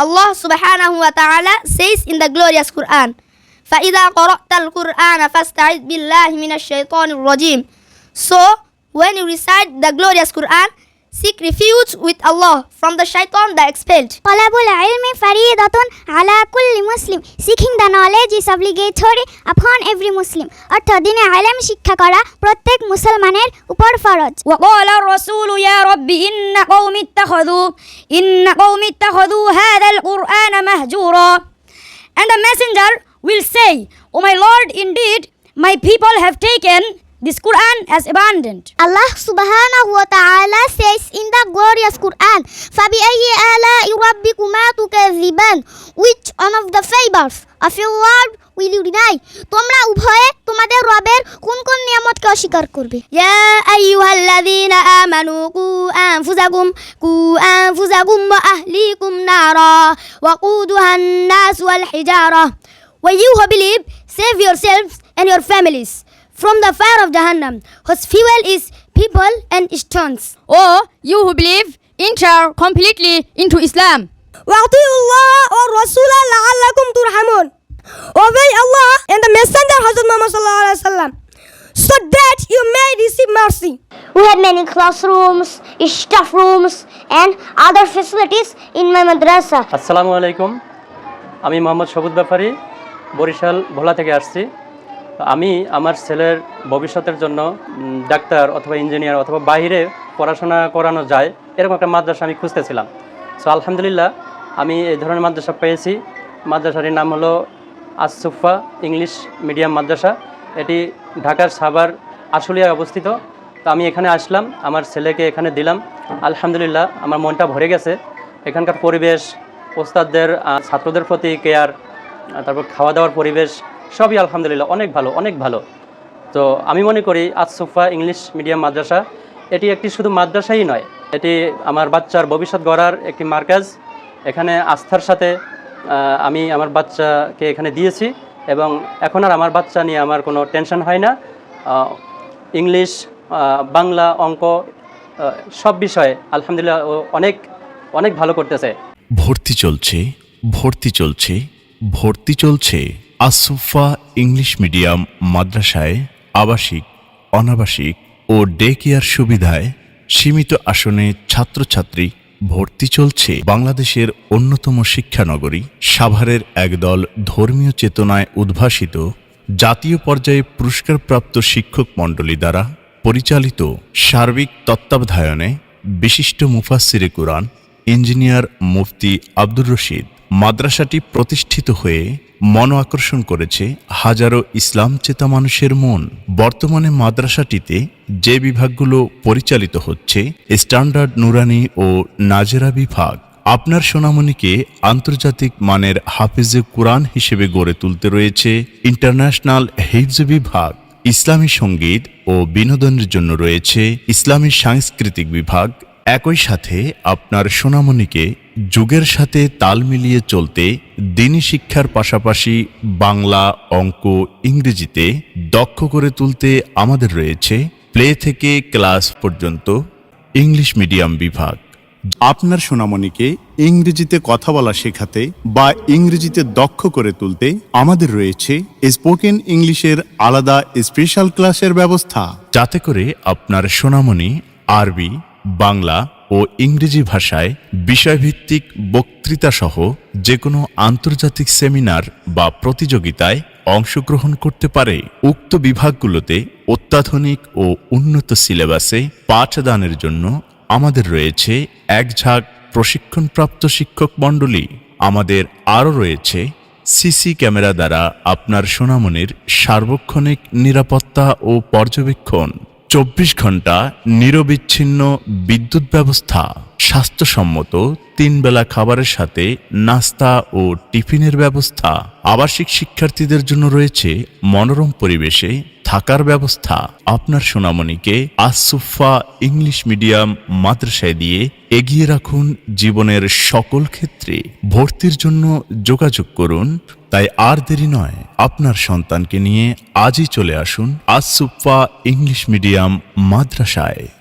Allah subhanahu wa ta'ala says in the glorious Quran, فَإِذَا قَرَأْتَ الْقُرْآنَ فَاسْتَعِذْ بِاللَّهِ مِنَ الشَّيْطَانِ الرَّجِيمِ So, when you recite the glorious Quran, seek refuge with Allah from the shaitan that expelled. طلب العلم فريضة على كل مسلم Seeking the knowledge is obligatory upon every Muslim অর্থাৎ দিনে আলেম শিক্ষা করা প্রত্যেক মুসলমানের উপর ফরজ وقال الرسول يا رب إن قوم اتخذوا إن قوم اتخذوا هذا القرآن مهجورا And the messenger will say, O my Lord, indeed, my people have taken this Quran as abandoned. Allah subhanahu wa ta'ala says in the glorious Quran فَبِأَيِّ آلَاءِ رَبِّكُمَا تُكَذِّبَانِ Which one of the favors of your Lord will you deny? তোমরা উভয়ে তোমাদের রবের কোন কোন নিয়ামতকে অস্বীকার করবে يا أيها الذين آمنوا قوا أنفسكم قوا أنفسكم وأهليكم نارا وقودها الناس والحجارة When you who believe, save yourselves and your families from the fire of Jahannam, whose fuel is people and stones. O you who believe, enter completely into Islam. وأطيعوا الله والرسول لعلكم ترحمون Obey Allah and the Messenger Hazrat Muhammad sallallahu alaihi wasallam so that you may receive mercy. We had many classrooms, staff rooms and other facilities in my madrasa. আসসালামু আলাইকুম আমি মোহাম্মদ সবুজ ব্যাপারী বরিশাল ভোলা থেকে আসছি তো আমি আমার ছেলের ভবিষ্যতের জন্য ডাক্তার অথবা ইঞ্জিনিয়ার অথবা বাইরে পড়াশোনা করানো যায়, এরকম একটা মাদ্রাসা আমি খুঁজতেছিলাম। সো আলহামদুলিল্লাহ, আমি এই ধরনের মাদ্রাসা পেয়েছি। মাদ্রাসাটির নাম হলো আসুফা ইংলিশ মিডিয়াম মাদ্রাসা। এটি ঢাকার সাভার আশুলিয়ায় অবস্থিত। তো আমি এখানে আসলাম, আমার ছেলেকে এখানে দিলাম। আলহামদুলিল্লাহ, আমার মনটা ভরে গেছে। এখানকার পরিবেশ, ওস্তাদদের ছাত্রদের প্রতি কেয়ার তারপর খাওয়া দাওয়ার পরিবেশ সবই আলহামদুলিল্লাহ, অনেক ভালো অনেক ভালো। তো আমি মনে করি আসুফা ইংলিশ মিডিয়াম মাদ্রাসা, এটি একটি শুধু মাদ্রাসাই নয়, এটি আমার বাচ্চার ভবিষ্যৎ গড়ার একটি মার্কাজ। এখানে আস্থার সাথে আমি আমার বাচ্চাকে এখানে দিয়েছি এবং এখন আর আমার বাচ্চা নিয়ে আমার কোনো টেনশন হয় না। ইংলিশ বাংলা, অঙ্ক সব বিষয়ে আলহামদুলিল্লাহ ও অনেক অনেক ভালো করতেছে। ভর্তি চলছে ভর্তি চলছে ভর্তি চলছে। আসুফা ইংলিশ মিডিয়াম মাদ্রাসায় আবাসিক, অনাবাসিক ও ডে কেয়ার সুবিধায় সীমিত আসনে ছাত্রছাত্রী ভর্তি চলছে। বাংলাদেশের অন্যতম শিক্ষানগরী সাভারের একদল ধর্মীয় চেতনায় উদ্ভাসিত জাতীয় পর্যায়ে পুরস্কারপ্রাপ্ত শিক্ষক মণ্ডলী দ্বারা পরিচালিত সার্বিক তত্ত্বাবধায়নে বিশিষ্ট মুফাসিরে কুরআন ইঞ্জিনিয়ার মুফতি আব্দুর রশিদ মাদ্রাসাটি প্রতিষ্ঠিত হয়ে মন আকর্ষণ করেছে হাজারো ইসলাম চেতা মানুষের মন। বর্তমানে মাদ্রাসাটিতে যে বিভাগগুলো পরিচালিত হচ্ছে, স্ট্যান্ডার্ড নুরানি ও নাজেরা বিভাগ। আপনার সোনামণিকে আন্তর্জাতিক মানের হাফিজে কুরআন হিসেবে গড়ে তুলতে রয়েছে ইন্টারন্যাশনাল হিফজ বিভাগ। ইসলামী সংগীত ও বিনোদনের জন্য রয়েছে ইসলামী সাংস্কৃতিক বিভাগ। একই সাথে আপনার সোনামণিকে যুগের সাথে তাল মিলিয়ে চলতে দিনী শিক্ষার পাশাপাশি বাংলা, অঙ্ক, ইংরেজিতে দক্ষ করে তুলতে আমাদের রয়েছে প্লে থেকে ক্লাস পর্যন্ত ইংলিশ মিডিয়াম বিভাগ। আপনার সোনামণিকে ইংরেজিতে কথা বলা শেখাতে বা ইংরেজিতে দক্ষ করে তুলতে আমাদের রয়েছে স্পোকেন ইংলিশের আলাদা স্পেশাল ক্লাসের ব্যবস্থা। যাতে করে আপনার সোনামণি, আরবি, বাংলা ও ইংরেজি ভাষায় বিষয়ভিত্তিক বক্তৃতা সহ যে কোনো আন্তর্জাতিক সেমিনার বা প্রতিযোগিতায় অংশগ্রহণ করতে পারে। উক্ত বিভাগগুলোতে অত্যাধুনিক ও উন্নত সিলেবাসে পাঠদানের জন্য আমাদের রয়েছে এক ঝাঁক প্রশিক্ষণপ্রাপ্ত শিক্ষক মণ্ডলী। আমাদের আরও রয়েছে সিসি ক্যামেরা দ্বারা আপনার সোনামনির সার্বক্ষণিক নিরাপত্তা ও পর্যবেক্ষণ। চব্বিশ ঘণ্টা নিরবিচ্ছিন্ন বিদ্যুৎ ব্যবস্থা, স্বাস্থ্যসম্মত তিন বেলা খাবারের সাথে নাস্তা ও টিফিনের ব্যবস্থা, আবাসিক শিক্ষার্থীদের জন্য রয়েছে মনোরম পরিবেশে থাকার ব্যবস্থা। আপনার সোনামণিকে আসুফা ইংলিশ মিডিয়াম মাদ্রাসায় দিয়ে এগিয়ে রাখুন জীবনের সকল ক্ষেত্রে। ভর্তির জন্য যোগাযোগ করুন তাই আর দেরি নয় আপনার সন্তানকে নিয়ে আজই চলে আসুন আজ ইংলিশ মিডিয়াম মাদ্রাসায়।